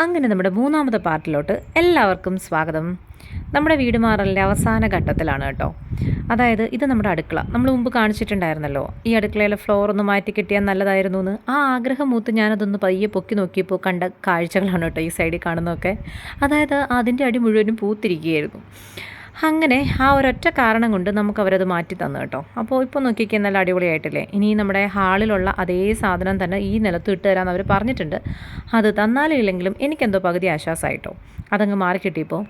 അങ്ങനെ നമ്മുടെ മൂന്നാമത്തെ പാർട്ടിലോട്ട് എല്ലാവർക്കും സ്വാഗതം. നമ്മുടെ വീട് മാറലിന്റെ അവസാന ഘട്ടത്തിലാണ് കേട്ടോ. അതായത് ഇത് നമ്മുടെ അടുക്കള. നമ്മൾ മുമ്പ് കാണിച്ചിട്ടുണ്ടായിരുന്നല്ലോ ഈ അടുക്കളയിലെ ഫ്ലോർ ഒന്ന് മാറ്റി കിട്ടിയാൽ നല്ലതായിരുന്നു എന്ന്. ആ ആഗ്രഹം മൂത്ത് ഞാനതൊന്ന് പയ്യെ പൊക്കി നോക്കിയപ്പോൾ കണ്ട കാഴ്ചകളാണ് കേട്ടോ ഈ സൈഡിൽ കാണുന്നതൊക്കെ. അതായത് അതിന്റെ അടി മുഴുവനും പൂത്തിരിക്കുകയായിരുന്നു. അങ്ങനെ ആ ഒരൊറ്റ കാരണം കൊണ്ട് നമുക്ക് അവരത് മാറ്റി തന്നു കേട്ടോ. അപ്പോൾ ഇപ്പോൾ നോക്കിക്കാൻ നല്ല അടിപൊളിയായിട്ടില്ലേ? ഇനി നമ്മുടെ ഹാളിലുള്ള അതേ സാധനം തന്നെ ഈ നിലത്ത് ഇട്ട് തരാമെന്ന് അവർ പറഞ്ഞിട്ടുണ്ട്. അത് തന്നാലും ഇല്ലെങ്കിലും എനിക്കെന്തോ പകുതി ആശ്വാസമായിട്ടോ. അതങ്ങ് മാറി കിട്ടിയപ്പോൾ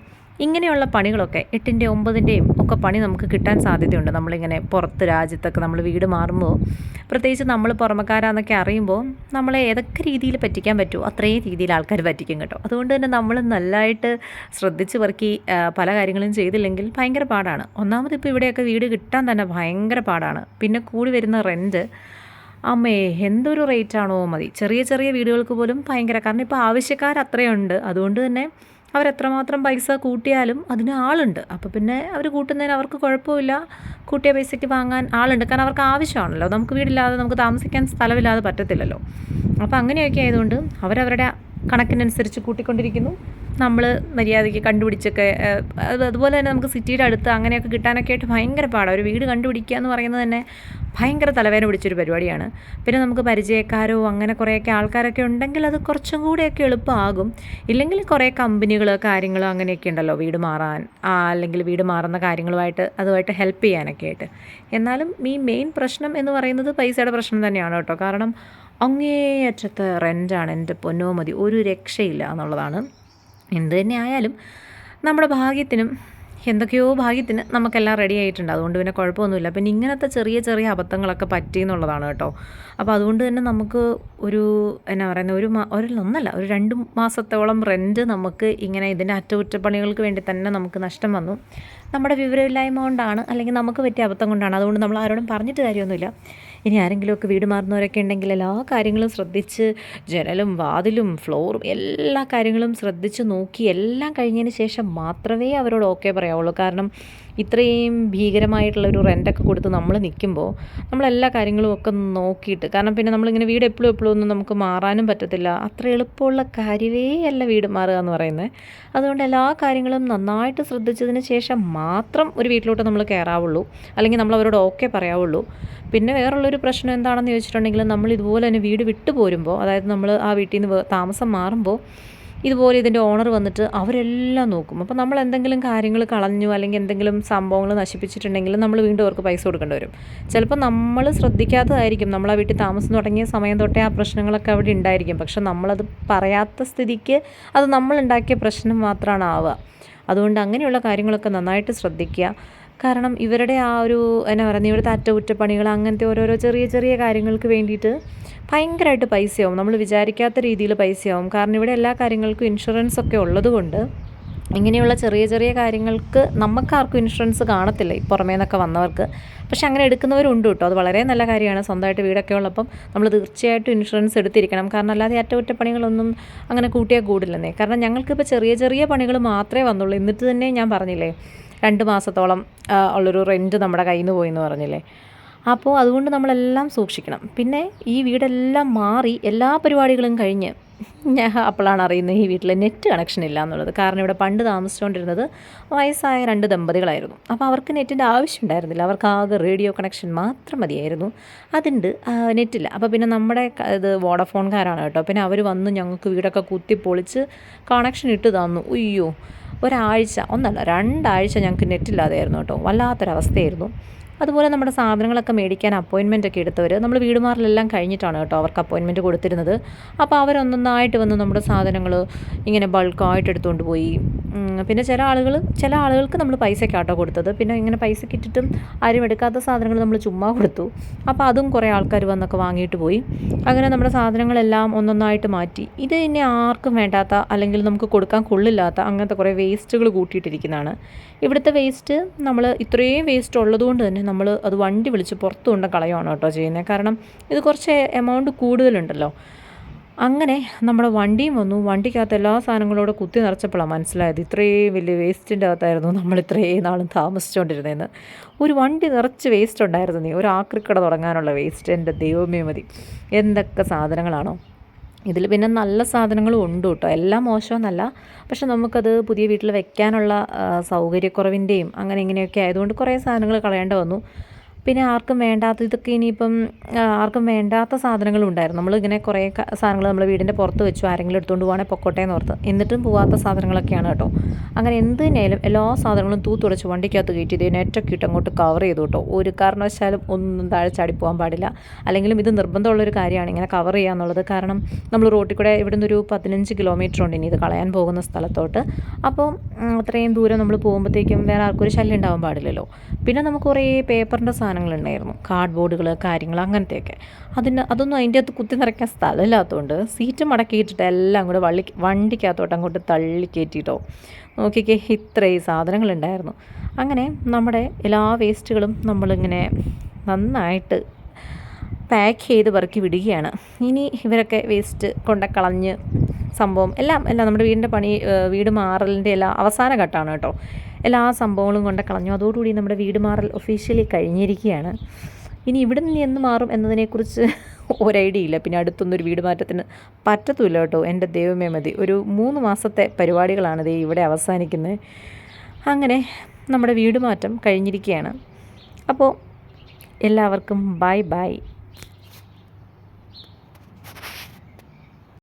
ഇങ്ങനെയുള്ള പണികളൊക്കെ എട്ടിന്റെ ഒമ്പതിന്റെയും ഒക്കെ പണി നമുക്ക് കിട്ടാൻ സാധ്യതയുണ്ട്. നമ്മളിങ്ങനെ പുറത്ത് രാജ്യത്തൊക്കെ നമ്മൾ വീട് മാറുമ്പോൾ പ്രത്യേകിച്ച് നമ്മൾ പുറമക്കാരാന്നൊക്കെ അറിയുമ്പോൾ നമ്മളെ ഏതൊക്കെ രീതിയിൽ പറ്റിക്കാൻ പറ്റുമോ അത്രയും രീതിയിൽ ആൾക്കാർ പറ്റിക്കും കേട്ടോ. അതുകൊണ്ട് തന്നെ നമ്മൾ നല്ലതായിട്ട് ശ്രദ്ധിച്ച് വർക്കി പല കാര്യങ്ങളും ചെയ്തില്ലെങ്കിൽ ഭയങ്കര പാടാണ്. ഒന്നാമത് ഇപ്പോൾ ഇവിടെയൊക്കെ വീട് കിട്ടാൻ തന്നെ ഭയങ്കര പാടാണ്. പിന്നെ കൂടി വരുന്ന റെന്റ് അമ്മേ എന്തൊരു റേറ്റാണോ മതി. ചെറിയ ചെറിയ വീടുകൾക്ക് പോലും ഭയങ്കര. കാരണം ഇപ്പോൾ ആവശ്യക്കാർ അത്രയുണ്ട്. അതുകൊണ്ട് തന്നെ അവരെത്രമാത്രം പൈസ കൂട്ടിയാലും അതിന് ആളുണ്ട്. അപ്പോൾ പിന്നെ അവർ കൂട്ടുന്നതിന് അവർക്ക് കുഴപ്പമില്ല. കൂട്ടിയ പൈസയ്ക്ക് വാങ്ങാൻ ആളുണ്ട്. കാരണം അവർക്ക് ആവശ്യമാണല്ലോ. നമുക്ക് വീടില്ലാതെ നമുക്ക് താമസിക്കാൻ സ്ഥലമില്ലാതെ പറ്റത്തില്ലല്ലോ. അപ്പോൾ അങ്ങനെയൊക്കെ ആയതുകൊണ്ട് അവരവരുടെ കണക്കിനനുസരിച്ച് കൂട്ടിക്കൊണ്ടിരിക്കുന്നു. നമ്മൾ മര്യാദയ്ക്ക് കണ്ടുപിടിച്ചൊക്കെ അതുപോലെ തന്നെ നമുക്ക് സിറ്റിയുടെ അടുത്ത് അങ്ങനെയൊക്കെ കിട്ടാനൊക്കെ ആയിട്ട് ഭയങ്കര പാടാണ് ഒരു വീട് കണ്ടുപിടിക്കുക എന്ന് പറയുന്നത് തന്നെ ഭയങ്കര തലവേദന പിടിച്ചൊരു പരിപാടിയാണ്. പിന്നെ നമുക്ക് പരിചയക്കാരോ അങ്ങനെ കുറേയൊക്കെ ആൾക്കാരൊക്കെ ഉണ്ടെങ്കിൽ അത് കുറച്ചും കൂടെയൊക്കെ എളുപ്പമാകും. ഇല്ലെങ്കിൽ കുറേ കമ്പനികൾ കാര്യങ്ങൾ അങ്ങനെയൊക്കെ ഉണ്ടല്ലോ വീട് മാറാൻ അല്ലെങ്കിൽ വീട് മാറുന്ന കാര്യങ്ങളുമായിട്ട് അതുമായിട്ട് ഹെൽപ്പ് ചെയ്യാനൊക്കെ ആയിട്ട്. എന്നാലും ഈ മെയിൻ പ്രശ്നം എന്ന് പറയുന്നത് പൈസയുടെ പ്രശ്നം തന്നെയാണ് കേട്ടോ. കാരണം അങ്ങേയറ്റത്തെ റെന്റാണ് എന്റെ പൊന്നോ മതി ഒരു രക്ഷയില്ല എന്നുള്ളതാണ്. എന്ത് തന്നെ ആയാലും നമ്മുടെ ഭാഗ്യത്തിനും എന്തൊക്കെയോ ഭാഗ്യത്തിന് നമുക്കെല്ലാം റെഡി ആയിട്ടുണ്ട്. അതുകൊണ്ട് പിന്നെ കുഴപ്പമൊന്നുമില്ല. പിന്നെ ഇങ്ങനത്തെ ചെറിയ ചെറിയ അബദ്ധങ്ങളൊക്കെ പറ്റി എന്നുള്ളതാണ് കേട്ടോ. അപ്പോൾ അതുകൊണ്ട് തന്നെ നമുക്ക് ഒരു എന്നാ പറയുന്നത് ഒരു ഒരു ഒന്നല്ല ഒരു രണ്ട് മാസത്തോളം റെന്റ് നമുക്ക് ഇങ്ങനെ ഇതിന്റെ അറ്റകുറ്റപ്പണികൾക്ക് വേണ്ടി തന്നെ നമുക്ക് നഷ്ടം വന്നു. നമ്മുടെ വിവരമില്ലായ്മ കൊണ്ടാണ് അല്ലെങ്കിൽ നമുക്ക് പറ്റിയ അബദ്ധം കൊണ്ടാണ്. അതുകൊണ്ട് നമ്മൾ ആരോടും പറഞ്ഞിട്ട് കാര്യമൊന്നുമില്ല. ഇനി ആരെങ്കിലുമൊക്കെ വീട് മാറുന്നവരൊക്കെ ഉണ്ടെങ്കിൽ എല്ലാ കാര്യങ്ങളും ശ്രദ്ധിച്ച് ജനലും വാതിലും ഫ്ലോറും എല്ലാ കാര്യങ്ങളും ശ്രദ്ധിച്ച് നോക്കി എല്ലാം കഴിഞ്ഞതിന് ശേഷം മാത്രമേ അവരോട് ഓക്കെ പറയാവുള്ളൂ. കാരണം ഇത്രയും ഭീകരമായിട്ടുള്ള ഒരു കൊടുത്ത് നമ്മൾ നിൽക്കുമ്പോൾ നമ്മളെല്ലാ കാര്യങ്ങളും ഒക്കെ നോക്കിയിട്ട് കാരണം പിന്നെ നമ്മളിങ്ങനെ വീട് എപ്പോഴും എപ്പോഴും ഒന്നും നമുക്ക് മാറാനും പറ്റത്തില്ല. അത്ര എളുപ്പമുള്ള കാര്യമേ അല്ല വീട് മാറുക എന്ന് പറയുന്നത്. അതുകൊണ്ട് എല്ലാ കാര്യങ്ങളും നന്നായിട്ട് ശ്രദ്ധിച്ചതിന് ശേഷം മാത്രം ഒരു വീട്ടിലോട്ട് നമ്മൾ കയറാവുള്ളൂ അല്ലെങ്കിൽ നമ്മൾ അവരോട് ഓക്കെ പറയാവുള്ളൂ. പിന്നെ വേറുള്ളൊരു പ്രശ്നം എന്താണെന്ന് ചോദിച്ചിട്ടുണ്ടെങ്കിൽ നമ്മൾ ഇതുപോലെ തന്നെ വീട് വിട്ടു പോരുമ്പോൾ അതായത് നമ്മൾ ആ വീട്ടിൽ നിന്ന് താമസം മാറുമ്പോൾ ഇതുപോലെ ഇതിന്റെ ഓണർ വന്നിട്ട് അവരെല്ലാം നോക്കും. അപ്പോൾ നമ്മൾ എന്തെങ്കിലും കാര്യങ്ങൾ കളഞ്ഞു അല്ലെങ്കിൽ എന്തെങ്കിലും സംഭവങ്ങൾ നശിപ്പിച്ചിട്ടുണ്ടെങ്കിൽ നമ്മൾ വീണ്ടും അവർക്ക് പൈസ കൊടുക്കേണ്ടി വരും. ചിലപ്പോൾ നമ്മൾ ശ്രദ്ധിക്കാത്തതായിരിക്കും. നമ്മൾ ആ വീട്ടിൽ താമസം തുടങ്ങിയ സമയം തൊട്ടേ ആ പ്രശ്നങ്ങളൊക്കെ അവിടെ ഉണ്ടായിരിക്കും. പക്ഷെ നമ്മളത് പറയാത്ത സ്ഥിതിക്ക് അത് നമ്മളുണ്ടാക്കിയ പ്രശ്നം മാത്രമാണ് ആവുക. അതുകൊണ്ട് അങ്ങനെയുള്ള കാര്യങ്ങളൊക്കെ നന്നായിട്ട് ശ്രദ്ധിക്കുക. കാരണം ഇവരുടെ ആ ഒരു എന്നാ പറയുന്നത് ഇവിടുത്തെ അറ്റകുറ്റപ്പണികൾ അങ്ങനത്തെ ഓരോരോ ചെറിയ ചെറിയ കാര്യങ്ങൾക്ക് വേണ്ടിയിട്ട് ഭയങ്കരമായിട്ട് പൈസയാവും. നമ്മൾ വിചാരിക്കാത്ത രീതിയിൽ പൈസയാവും. കാരണം ഇവിടെ എല്ലാ കാര്യങ്ങൾക്കും ഇൻഷുറൻസ് ഒക്കെ ഉള്ളതുകൊണ്ട് ഇങ്ങനെയുള്ള ചെറിയ ചെറിയ കാര്യങ്ങൾക്ക് നമുക്കാർക്കും ഇൻഷുറൻസ് കാണത്തില്ല ഈ പുറമേ നിന്നൊക്കെ വന്നവർക്ക്. പക്ഷെ അങ്ങനെ എടുക്കുന്നവരുണ്ട് കേട്ടോ. അത് വളരെ നല്ല കാര്യമാണ്. സ്വന്തമായിട്ട് വീടൊക്കെ ഉള്ളപ്പം നമ്മൾ തീർച്ചയായിട്ടും ഇൻഷുറൻസ് എടുത്തിരിക്കണം. കാരണം അല്ലാതെ അറ്റകുറ്റപ്പണികളൊന്നും അങ്ങനെ കൂട്ടിയാൽ കൂടില്ലെന്നേ. കാരണം ഞങ്ങൾക്കിപ്പോൾ ചെറിയ ചെറിയ പണികൾ മാത്രമേ വന്നുള്ളൂ. എന്നിട്ട് തന്നെ ഞാൻ പറഞ്ഞില്ലേ രണ്ട് മാസത്തോളം ഉള്ളൊരു റെന്റ് നമ്മുടെ കയ്യിൽ നിന്ന് പോയി എന്ന് പറഞ്ഞില്ലേ? അപ്പോൾ അതുകൊണ്ട് നമ്മളെല്ലാം സൂക്ഷിക്കണം. പിന്നെ ഈ വീടെല്ലാം മാറി എല്ലാ പരിപാടികളും കഴിഞ്ഞ് ഞാൻ അപ്പോഴാണ് അറിയുന്നത് ഈ വീട്ടിൽ നെറ്റ് കണക്ഷൻ ഇല്ല എന്നുള്ളത്. കാരണം ഇവിടെ പണ്ട് താമസിച്ചുകൊണ്ടിരുന്നത് വയസ്സായ രണ്ട് ദമ്പതികളായിരുന്നു. അപ്പോൾ അവർക്ക് നെറ്റിന്റെ ആവശ്യം ഉണ്ടായിരുന്നില്ല. അവർക്ക് ആകെ റേഡിയോ കണക്ഷൻ മാത്രം മതിയായിരുന്നു. അതുണ്ട് നെറ്റില്ല അപ്പോൾ പിന്നെ നമ്മുടെ ഇത് വോഡഫോൺകാരാണ് കേട്ടോ. പിന്നെ അവർ വന്ന് ഞങ്ങൾക്ക് വീടൊക്കെ കുത്തി പൊളിച്ച് കണക്ഷൻ ഇട്ട് തന്നു. ഉയ്യോ ഒരാഴ്ച ഒന്നല്ല രണ്ടാഴ്ച ഞങ്ങൾക്ക് നെറ്റില്ലാതെയായിരുന്നു കേട്ടോ. വല്ലാത്തൊരവസ്ഥയായിരുന്നു. അതുപോലെ നമ്മുടെ സാധനങ്ങളൊക്കെ മേടിക്കാൻ അപ്പോയിൻമെന്റ് ഒക്കെ എടുത്തവർ നമ്മൾ വീടുമാറിലെല്ലാം കഴിഞ്ഞിട്ടാണ് കേട്ടോ അവർക്ക് അപ്പോയിൻമെന്റ് കൊടുത്തിരുന്നത്. അപ്പോൾ അവരൊന്നൊന്നായിട്ട് വന്ന് നമ്മുടെ സാധനങ്ങൾ ഇങ്ങനെ ബൾക്കായിട്ട് എടുത്തുകൊണ്ട് പോയി. പിന്നെ ചില ആളുകൾ ചില ആളുകൾക്ക് നമ്മൾ പൈസയ്ക്കാട്ടോ കൊടുത്തത്. പിന്നെ ഇങ്ങനെ പൈസ കിട്ടിയിട്ടും ആരും എടുക്കാത്ത സാധനങ്ങൾ നമ്മൾ ചുമ്മാ കൊടുത്തു. അപ്പോൾ അതും കുറേ ആൾക്കാർ വന്നൊക്കെ വാങ്ങിയിട്ട് പോയി. അങ്ങനെ നമ്മുടെ സാധനങ്ങളെല്ലാം ഒന്നൊന്നായിട്ട് മാറ്റി. ഇത് ഇനി ആർക്കും വേണ്ടാത്ത അല്ലെങ്കിൽ നമുക്ക് കൊടുക്കാൻ കൊള്ളില്ലാത്ത അങ്ങനത്തെ കുറേ വേസ്റ്റുകൾ കൂട്ടിയിട്ടിരിക്കുന്നതാണ്. ഇവിടുത്തെ വേസ്റ്റ് നമ്മൾ ഇത്രയും വേസ്റ്റ് ഉള്ളതുകൊണ്ട് തന്നെ നമ്മൾ അത് വണ്ടി വിളിച്ച് പുറത്തു കൊണ്ട് കളയുവാണ് കേട്ടോ ചെയ്യുന്നത്. കാരണം ഇത് കുറച്ച് എമൗണ്ട് കൂടുതലുണ്ടല്ലോ. അങ്ങനെ നമ്മുടെ വണ്ടിയും വന്നു. വണ്ടിക്കകത്ത് എല്ലാ സാധനങ്ങളോടെ കുത്തി നിറച്ചപ്പോഴാണ് മനസ്സിലായത്. ഇത്രയും വലിയ വേസ്റ്റിന്റെ അകത്തായിരുന്നു നമ്മൾ ഇത്രയും നാളും താമസിച്ചുകൊണ്ടിരുന്നതെന്ന്. ഒരു വണ്ടി നിറച്ച് വേസ്റ്റ് ഉണ്ടായിരുന്നു നീ. ഒരു ആക്രിക്കട തുടങ്ങാനുള്ള വേസ്റ്റ്. എന്റെ ദൈവമേ മതി. എന്തൊക്കെ സാധനങ്ങളാണോ. ഇതിൽ പിന്നെ നല്ല സാധനങ്ങളും ഉണ്ട് കേട്ടോ. എല്ലാം മോശമെന്നല്ല. പക്ഷെ നമുക്കത് പുതിയ വീട്ടിൽ വെക്കാനുള്ള സൗകര്യക്കുറവിന്റെയും അങ്ങനെ ഇങ്ങനെയൊക്കെ ആയതുകൊണ്ട് കുറേ സാധനങ്ങൾ കളയേണ്ട വന്നു. പിന്നെ ആർക്കും വേണ്ടാത്ത ഇതൊക്കെ ഇനിയിപ്പം ആർക്കും വേണ്ടാത്ത സാധനങ്ങളും ഉണ്ടായിരുന്നു നമ്മളിങ്ങനെ കുറേ സാധനങ്ങൾ നമ്മൾ വീടിന്റെ പുറത്ത് വെച്ചു ആരെങ്കിലും എടുത്തുകൊണ്ട് പോകണേ പൊക്കോട്ടെ എന്ന് ഓർത്ത്. എന്നിട്ടും പോവാത്ത സാധനങ്ങളൊക്കെയാണ് കേട്ടോ. അങ്ങനെ എന്ത് തന്നെയായാലും എല്ലാ സാധനങ്ങളും തൂത്തുടച്ച് വണ്ടിക്കകത്ത് കയറ്റി ഇതിനെ നെറ്റൊക്കെ ഇട്ട് അങ്ങോട്ട് കവർ ചെയ്തു കേട്ടോ. ഒരു കാരണവശാലും ഒന്നും താഴെ ചാടി പോകാൻ പാടില്ല. അല്ലെങ്കിലും ഇത് നിർബന്ധമുള്ളൊരു കാര്യമാണ് ഇങ്ങനെ കവർ ചെയ്യുക എന്നുള്ളത്. കാരണം നമ്മൾ റോട്ടിൽ കൂടെ ഇവിടുന്ന് ഒരു പതിനഞ്ച് കിലോമീറ്റർ ഉണ്ട് ഇനി ഇത് കളയാൻ പോകുന്ന സ്ഥലത്തോട്ട്. അപ്പോൾ അത്രയും ദൂരം നമ്മൾ പോകുമ്പോഴത്തേക്കും വേറെ ആർക്കൊരു ശല്യം ഉണ്ടാവാൻ പാടില്ലല്ലോ. പിന്നെ നമുക്ക് കുറേ പേപ്പറിന്റെ സാധനങ്ങളുണ്ടായിരുന്നു. കാർഡ് ബോർഡുകൾ കാര്യങ്ങൾ അങ്ങനത്തെയൊക്കെ. അതിന് അതൊന്നും അതിന്റെ അകത്ത് കുത്തി നിറയ്ക്കാൻ സ്ഥലമില്ലാത്തതുകൊണ്ട് സീറ്റ് മടക്കിയിട്ടിട്ട് എല്ലാം കൂടെ വള്ളി വണ്ടിക്കകത്തോട്ട് അങ്ങോട്ട് തള്ളി കയറ്റിയിട്ടോ നോക്കിക്കേ ഇത്രയും സാധനങ്ങളുണ്ടായിരുന്നു. അങ്ങനെ നമ്മുടെ എല്ലാ വേസ്റ്റുകളും നമ്മളിങ്ങനെ നന്നായിട്ട് പാക്ക് ചെയ്ത് പെറുക്കി വിടുകയാണ്. ഇനി ഇവരൊക്കെ വേസ്റ്റ് കൊണ്ട കളഞ്ഞ് സംഭവം എല്ലാം എല്ലാം നമ്മുടെ വീടിന്റെ പണി വീട് മാറലിന്റെ എല്ലാ അവസാന ഘട്ടമാണ് കേട്ടോ. എല്ലാ സംഭവങ്ങളും കൊണ്ട് കളഞ്ഞു. അതോടുകൂടി നമ്മുടെ വീട് മാറൽ ഒഫീഷ്യലി കഴിഞ്ഞിരിക്കുകയാണ്. ഇനി ഇവിടെ നിന്ന് എന്ന് മാറും എന്നതിനെക്കുറിച്ച് ഒരു ഐഡിയ ഇല്ല. പിന്നെ അടുത്തൊന്നും ഒരു വീട് മാറ്റത്തിന് പറ്റത്തുമില്ല കേട്ടോ. എന്റെ ദൈവമേ മതി. ഒരു മൂന്ന് മാസത്തെ പരിപാടികളാണ് ഇത് ഇവിടെ അവസാനിക്കുന്നത്. അങ്ങനെ നമ്മുടെ വീട് മാറ്റം കഴിഞ്ഞിരിക്കുകയാണ്. അപ്പോൾ എല്ലാവർക്കും ബൈ ബൈ.